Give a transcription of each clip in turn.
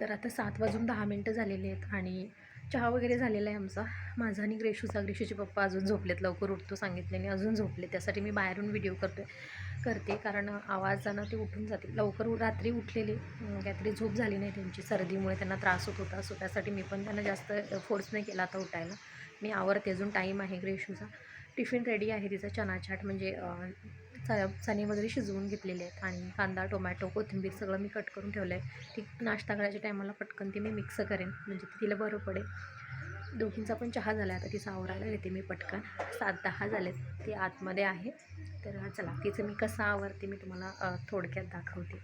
तर आता सात वाजून दहा मिनटं झालेली आहेत आणि चहा वगैरे झालेला आहे आमचा. माझा आणि ग्रेशूचा. ग्रेशूचे पप्पा अजून झोपलेत लवकर उठतो सांगितल्याने. अजून झोपले त्यासाठी मी बाहेरून व्हिडिओ करतो करते कारण आवाजानं ते उठून जाते. लवकर उ- रात्री उठलेले. काहीतरी झोप झाली नाही त्यांची. सर्दीमुळे त्यांना त्रास होत होता. सो त्यासाठी मी पण त्यांना जास्त फोर्स नाही केला आता उठायला. मी आवरते. अजून टाईम आहे ग्रेशूचा. टिफिन रेडी आहे तिचा. चना चाट म्हणजे अं, चणे वगैरे शिजवून घेतलेले आहेत आणि कांदा टोमॅटो कोथिंबीर सगळं मी कट करून ठेवलं आहे. ती नाश्ता करायच्या टायमाला पटकन ती मी मिक्स करेन म्हणजे तिला बरं पडेल. दोघींचा पण चहा झाला आता तिचा आवरायला घेते मी पटकन. सात दहा झालेत ती आतमध्ये आहे. तर चला तिचं मी कसं आवरते मी तुम्हाला थोडक्यात दाखवते.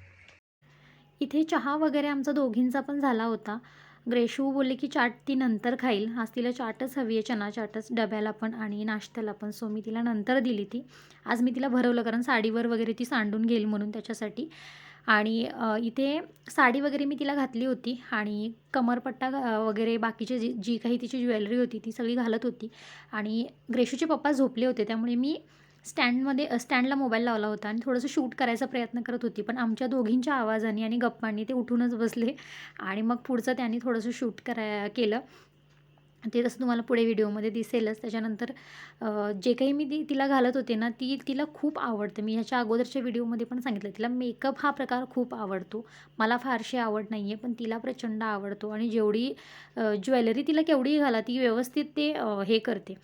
इथे चहा वगैरे आमचा दोघींचा पण झाला होता. ग्रेशू बोलले की चाट ती नंतर खाईल. आज तिला चाटच हवी आहे चना चाटच डब्याला पण आणि नाश्त्याला पण. सो मी तिला नंतर दिली ती. आज मी तिला भरवलं कारण साडीवर वगैरे ती सांडून घेईल म्हणून त्याच्यासाठी. आणि इथे साडी वगैरे मी तिला घातली होती आणि कमरपट्टा वगैरे बाकीचे जी जी काही तिची ज्वेलरी होती ती सगळी घालत होती. आणि ग्रेशूचे पप्पा झोपले होते त्यामुळे मी स्टँडमध्ये स्टँडला मोबाईल लावला होता आणि थोडंसं शूट करायचा प्रयत्न करत होती. पण आमच्या दोघींच्या आवाजाने आणि गप्पांनी ते उठूनच बसले आणि मग पुढचं त्यांनी थोडंसं शूट कराय केलं. ते तसं तुम्हाला पुढे व्हिडिओमध्ये दिसेलच. त्याच्यानंतर जे काही मी ती तिला घालत होते ना ती तिला खूप आवडतं. मी ह्याच्या अगोदरच्या व्हिडिओमध्ये पण सांगितलं तिला मेकअप हा प्रकार खूप आवडतो. मला फारशी आवड नाही आहे पण तिला प्रचंड आवडतो आणि जेवढी ज्वेलरी तिला केवढी घाला ती व्यवस्थित ते हे करते.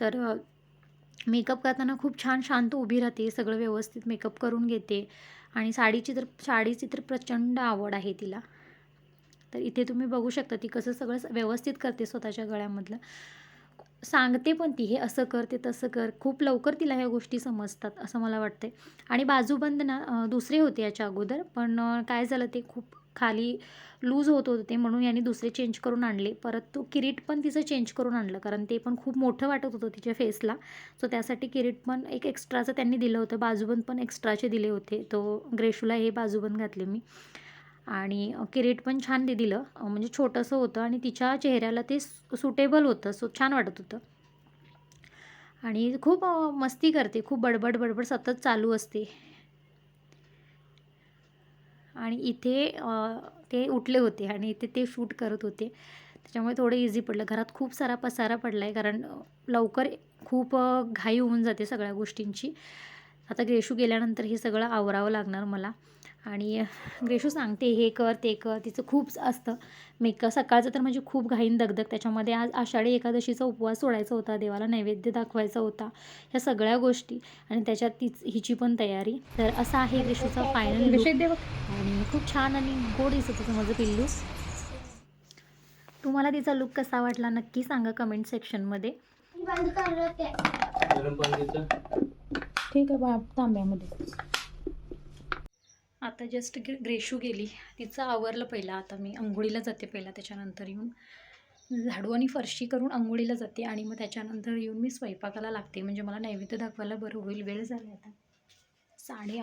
तर मेकअप करताना खूप छान शांत उभी राहते सगळं व्यवस्थित मेकअप करून घेते. आणि साडीची तर साडीची तर प्रचंड आवड आहे तिला. तर इथे तुम्ही बघू शकता ती कसं सगळं व्यवस्थित करते स्वतःच्या गळ्यामधलं. सांगते पण ती हे असं कर ते तसं कर. खूप लवकर तिला ह्या गोष्टी समजतात असं मला वाटते आणि बाजूबंद ना दुसरे होते याच्या अगोदर पण काय झालं ते खूप खाली लूज होत होते म्हणून यांनी दुसरे चेंज करून आणले. परत तो किरीट पण तिचं चेंज करून आणलं. कारण ते पण खूप मोठं वाटत होतं तिच्या फेसला सो त्यासाठी किरीट पण एक एक्स्ट्राचं त्यांनी दिलं होतं. बाजूबंद पण एक्स्ट्राचे दिले होते. तो ग्रेशूला हे बाजूबंद घातले मी. आणि किरीट पण छान दे दिलं. म्हणजे छोटंसं होतं आणि तिच्या चेहऱ्याला ते सुटेबल होतं. सो छान वाटत होतं. आणि खूप मस्ती करते. खूप बडबड बडबड सतत चालू असते. आणि इथे ते उठले होते आणि इथे ते शूट करत होते. त्याच्यामुळे थोडं इझी पडलं. घरात खूप सारा पसारा पडला आहे कारण लवकर खूप घाई होऊन जाते सगळ्या गोष्टींची. आता ग्रेशू गेल्यानंतर हे सगळं आवरावं लागणार मला. आणि ग्रेशू सांगते हे कर ते कर. तिचं खूप असतं. मेकअप सकाळचं तर म्हणजे खूप घाईन दगदग. त्याच्यामध्ये आज आषाढी एकादशीचा उपवास सोडायचा होता देवाला नैवेद्य दाखवायचा होता ह्या सगळ्या गोष्टी. आणि त्याच्यात तीच हिची पण तयारी. तर असा आहे ग्रेशूचा फायनल आणि खूप छान आणि गोड दिसत होतं माझं पिल्लू. तुम्हाला तिचा लुक कसा वाटला नक्की सांगा कमेंट सेक्शनमध्ये ठीक आहे बा तांब्यामध्ये आता जस्ट ग्रे ग्रेशू गेली. तिचं आवरलं पहिला. आता मी अंघोळीला जाते पहिला त्याच्यानंतर येऊन. झाडू आणि फरशी करून आंघोळीला जाते आणि मग त्याच्यानंतर येऊन मी स्वयंपाकाला लागते. म्हणजे मला नैवेद्य दाखवायला बरं होईल. वेळ झाला आता. साडे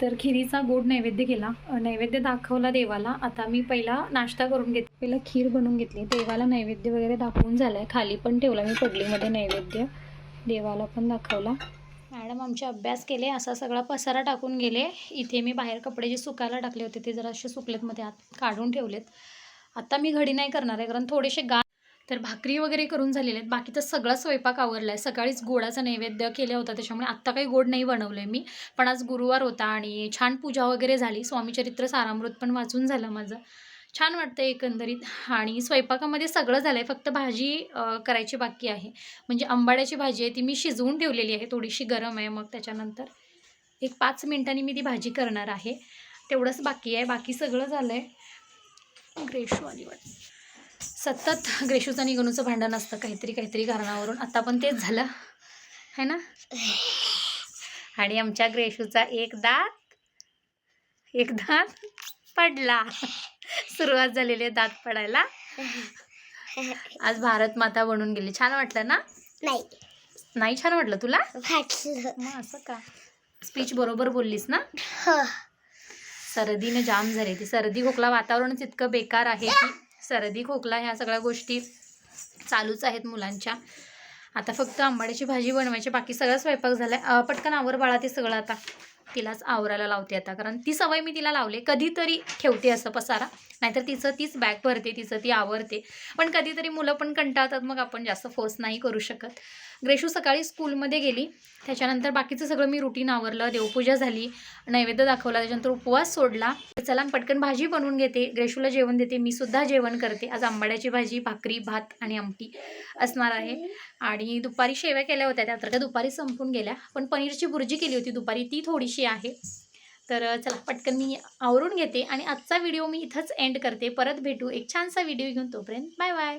तर खिरीचा गोड नैवेद्य केला. नैवेद्य दाखवला देवाला. आता मी पहिला नाश्ता करून घेत. पहिला खीर बनवून घेतली. देवाला नैवेद्य वगैरे दाखवून झाला आहे खाली पण ठेवला मी पडलीमध्ये नैवेद्य. देवाला पण दाखवला. मॅडम आमचे अभ्यास केले असा सगळा पसारा टाकून गेले. इथे मी बाहेर कपडे जे सुकायला टाकले होते ते जरा असे सुकलेत मध्ये आत काढून ठेवलेत. आता मी घडी नाही करणार आहे कारण थोडेसे गा तर भाकरी वगैरे करून झालेले आहेत. बाकी तर सगळा स्वयंपाक आवरला आहे सकाळीच गोडाचा नैवेद्य केला होता त्याच्यामुळे आत्ता काही गोड नाही बनवलं आहे मी. पण आज गुरुवार होता आणि छान पूजा वगैरे झाली. स्वामीचरित्र सारामृत पण वाचून झालं माझं. छान वाटतं एकंदरीत. आणि स्वयंपाकामध्ये सगळं झालं आहे फक्त भाजी करायची बाकी आहे. म्हणजे आंबाड्याची भाजी आहे ती मी शिजवून ठेवलेली आहे थोडीशी गरम आहे मग त्याच्यानंतर. एक पाच मिनिटांनी मी ती भाजी करणार आहे. तेवढंच बाकी आहे बाकी सगळं झालं आहे ग्रेशू आली वाटतं सतत ग्रेशूचं आणि गणूचं भांडण असतं काहीतरी काहीतरी कारणावरून. आता पण तेच झालं. है ना? आणि आमच्या ग्रेशूचा एक दात एक दात पडला. सुरुवात झालेली आहे दात पडायला. आज भारत माता बनून गेली. छान वाटलं ना? नाही. नाही छान वाटलं तुला? मग असं का? स्पीच बरोबर बोललीस ना? ह. सर्दीनं जाम झाली ती. सर्दी खोकला वातावरणच इतकं बेकार आहे की सर्दी खोकला ह्या सगळ्या गोष्टी चालूच आहेत मुलांच्या. आता फक्त आंबाड्याची भाजी बनवायची. बाकी सगळा स्वयंपाक झाला पटकन आवर बाळा ते सगळं आता. तिलाच आवरायला लावते आता. कारण ती सवय मी तिला लावले कधीतरी ठेवते असं पसारा. नाहीतर तिचं तीच बॅग भरते तिचं ती आवरते. पण कधीतरी मुलं पण कंटाळतात मग आपण जास्त फोर्स नाही करू शकत. ग्रेशू सकाळी स्कूलमध्ये गेली. त्याच्यानंतर बाकीचं सगळं मी रुटीन आवरलं. देवपूजा झाली. नैवेद्य दाखवला. त्याच्यानंतर उपवास सोडला. चला पटकन भाजी बनवून घेते. ग्रेशूला जेवण देते. मी सुद्धा जेवण करते. आज आंबाड्याची भाजी भाकरी भात आणि आमटी असणार आहे. आणि दुपारी शेव्या केल्या होत्या. त्या तर त्या दुपारी संपून गेल्या. पण पनीरची भुर्जी केली होती दुपारी. ती थोडीशी आहे. तर चला पटकन मी आवरून घेते. आणि आजचा व्हिडिओ मी इथंच एंड करते. परत भेटू. एक छानसा व्हिडिओ घेऊन तोपर्यंत बाय बाय